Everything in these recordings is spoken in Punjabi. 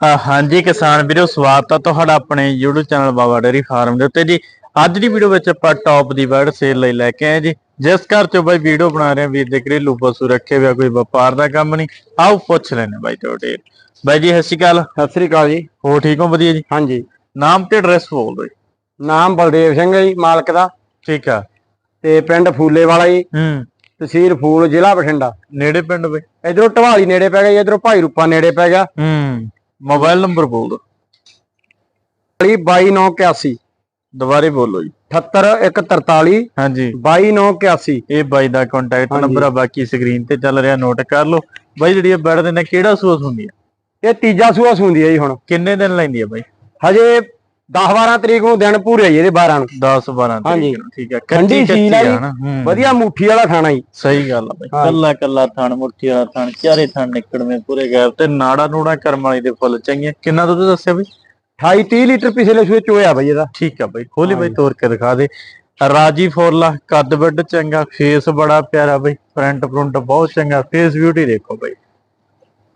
ਹਾਂਜੀ ਕਿਸਾਨ ਵੀਰੋ ਸਵਾਗਤ ਹੈ ਤੁਹਾਡਾ ਆਪਣੇ YouTube channel Baba dairy farm ਦੇ ਉੱਤੇ ਜੀ। ਅੱਜ ਦੀ ਵੀਡੀਓ ਵਿੱਚ ਆਪਾਂ ਟੌਪ ਦੀ ਬਰਡ ਸੇਲ ਲਈ ਲੈ ਕੇ ਆਏ ਜੀ। ਜਿਸ ਘਰ ਚੋਂ ਬਾਈ ਵੀਡੀਓ ਬਣਾ ਰਹੇ ਆ ਵੀਰ ਦੇ ਘਰੇਲੂ ਪਸ਼ੂ ਰੱਖੇ ਹੋਇਆ ਕੋਈ ਵਪਾਰ ਦਾ ਕੰਮ ਨਹੀਂ। ਆਓ ਪੁੱਛ ਲੈਣੇ ਬਾਈ ਤੁਹਾਡੇ ਬਾਈ ਜੀ ਸਤਿ ਸ਼੍ਰੀ ਅਕਾਲ। ਸਤਿ ਸ੍ਰੀ ਅਕਾਲ ਜੀ। ਹੋ ਠੀਕ ਹੋ? ਵਧੀਆ ਜੀ? ਹਾਂਜੀ। ਨਾਮ ਤੇ ਐਡਰੈਸ ਬੋਲ ਦਿਓ ਜੀ। ਨਾਮ ਬਲਦੇਵ ਸਿੰਘ ਹੈ ਜੀ ਮਾਲਕ ਦਾ। ਠੀਕ ਆ। ਤੇ ਪਿੰਡ ਫੂਲੇ ਵਾਲਾ ਜੀ। ਹੂੰ। ਤਹਿਸੀਲ ਫੂਲ ਜ਼ਿਲ੍ਹਾ ਬਠਿੰਡਾ। ਨੇੜੇ ਪਿੰਡ ਬਈ। ਇਧਰੋਂ ਢਵਾਲੀ ਨੇੜੇ ਪੈ ਗਿਆ ਜੀ ਇਧਰੋਂ ਭਾਈ ਰੂਪਾ ਨੇੜੇ ਪੈ ਗਿਆ। ਹੂੰ। ਮੋਬਾਈਲ ਨੰਬਰ ਬੋਲ ਦਿਓ 22981 ਦੁਬਾਰੇ ਬੋਲੋ ਜੀ। 78143 ਹਾਂਜੀ। 22981 ਇਹ ਬਾਈ ਦਾ ਕੰਟੈਕਟ। ਨੰਬਰ ਆ ਬਾਕੀ ਸਕਰੀਨ ਤੇ ਚੱਲ ਰਿਹਾ ਨੋਟ ਕਰ ਲਓ। ਬਾਈ ਜਿਹੜੀ ਇਹ ਬੈਡ ਦੇ ਨੇ ਕਿਹੜਾ ਸੂਸ ਹੁੰਦੀ ਆ? ਇਹ ਤੀਜਾ ਸੂਆ ਸੁੰਦੀ ਹੈ ਜੀ ਹੁਣ। ਕਿੰਨੇ ਦਿਨ ਲੈਂਦੀ ਆ ਬਾਈ? ਹਜੇ 10 12 ਤਰੀਕ ਨੂੰ ਦਿਨ ਪੂਰੇ ਜੀ ਇਹਦੇ 12 ਨੂੰ। 10 12 ਹਾਂਜੀ। ਤਰੀਕ ਨੂੰ ਠੀਕ ਆ। ਠੰਡੀ ਸੀਲ ਆ ਜੀ। ਹੂੰ। ਵਧੀਆ ਮੁੱਠੀ ਵਾਲਾ ਖਾਣਾ ਜੀ। ਸਹੀ ਗੱਲ ਆ ਬਾਈ। ਹਾਂ। ਕੱਲਾ ਕੱਲਾ ਥਣ ਮੁੱਠੀ ਵਾਲਾ ਥਣ ਚਾਰੇ ਥਣ ਨਿਕੜਵੇਂ ਪੂਰੇ ਗੈਪ ਤੇ ਨਾੜਾ ਨੂੜਾ ਕਰਮ ਵਾਲੀ ਦੇ ਫੁੱਲ ਚੰਗੀਆਂ। ਕਿੰਨਾ ਦੁੱਧ ਦੱਸਿਆ ਬਾਈ? 28 30 ਲੀਟਰ ਪਿਛਲੇ ਸੂਏ ਚੋਇਆ ਬਈ ਇਹਦਾ। ਠੀਕ ਆ ਬਾਈ ਖੋਲੀ ਬਾਈ। ਤੋੜ ਕੇ ਦਿਖਾ ਦੇ। ਰਾਜੀ ਫੋਰਲਾ ਕੱਦ ਵੱਡ ਚੰਗਾ ਫੇਸ ਬੜਾ ਪਿਆਰਾ ਬਾਈ। ਫਰੰਟ ਫਰੰਟ ਬਹੁਤ ਚੰਗਾ ਫੇਸ ਬਿਊਟੀ ਦੇਖੋ ਬਾਈ।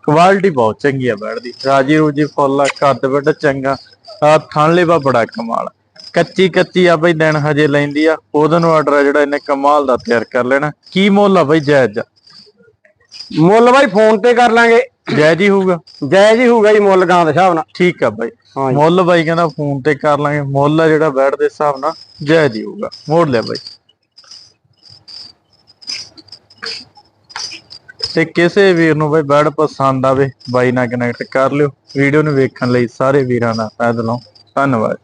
ਕੁਆਲਿਟੀ ਬਹੁਤ ਚੰਗੀ ਆ ਬੈਡ ਦੀ। ਰਾਜੀ ਰੂਜੀ ਫੋਰਲਾ ਕੱਦ ਵੱਡ ਚੰਗਾ। ਆ ਥਣ ਲੇਵਾ ਬੜਾ ਕਮਾਲ ਕੱਚੀ ਕੱਚੀ ਆ ਬਾਈ ਦਿਨ ਹਜੇ ਲੈਂਦੀ ਆ। ਉਹਦੇ ਨੂੰ ਆਰਡਰ ਆ ਜਿਹੜਾ ਇਹਨੇ ਕਮਾਲ ਦਾ ਤਿਆਰ ਕਰ ਲੈਣਾ। ਕੀ ਮੁੱਲ ਆ ਬਾਈ ਜਾਇਜ਼? ਮੁੱਲ ਬਾਈ ਫੋਨ ਤੇ ਕਰ ਲਾਂਗੇ। ਜਾਇਜ਼ ਹੀ ਹੋਊਗਾ? ਜਾਇਜ਼ ਹੀ ਹੋਊਗਾ ਜੀ ਮੁੱਲ ਗਾਂ ਦੇ ਹਿਸਾਬ ਨਾਲ। ਠੀਕ ਆ ਬਾਈ। ਮੁੱਲ ਬਾਈ ਕਹਿੰਦਾ ਫੋਨ ਤੇ ਕਰ ਲਾਂਗੇ। ਮੁੱਲ ਆ ਜਿਹੜਾ ਬੈਠ ਦੇ ਹਿਸਾਬ ਨਾਲ ਜਾਇਜ਼ ਹੀ ਹੋਊਗਾ। ਮੋੜ ਲਿਆ ਬਾਈ। ਤੇ ਕਿਸੇ ਵੀਰ ਨੂੰ ਬਾਈ ਬੈਡ ਪਸੰਦ ਆਵੇ, ਬਾਈ ਨਾਲ ਕਨੈਕਟ ਕਰ ਲਿਓ। ਵੀਡੀਓ ਨੂੰ ਵੇਖਣ ਲਈ ਸਾਰੇ ਵੀਰਾਂ ਦਾ ਤਹਿ ਦਿਲੋਂ ਧੰਨਵਾਦ।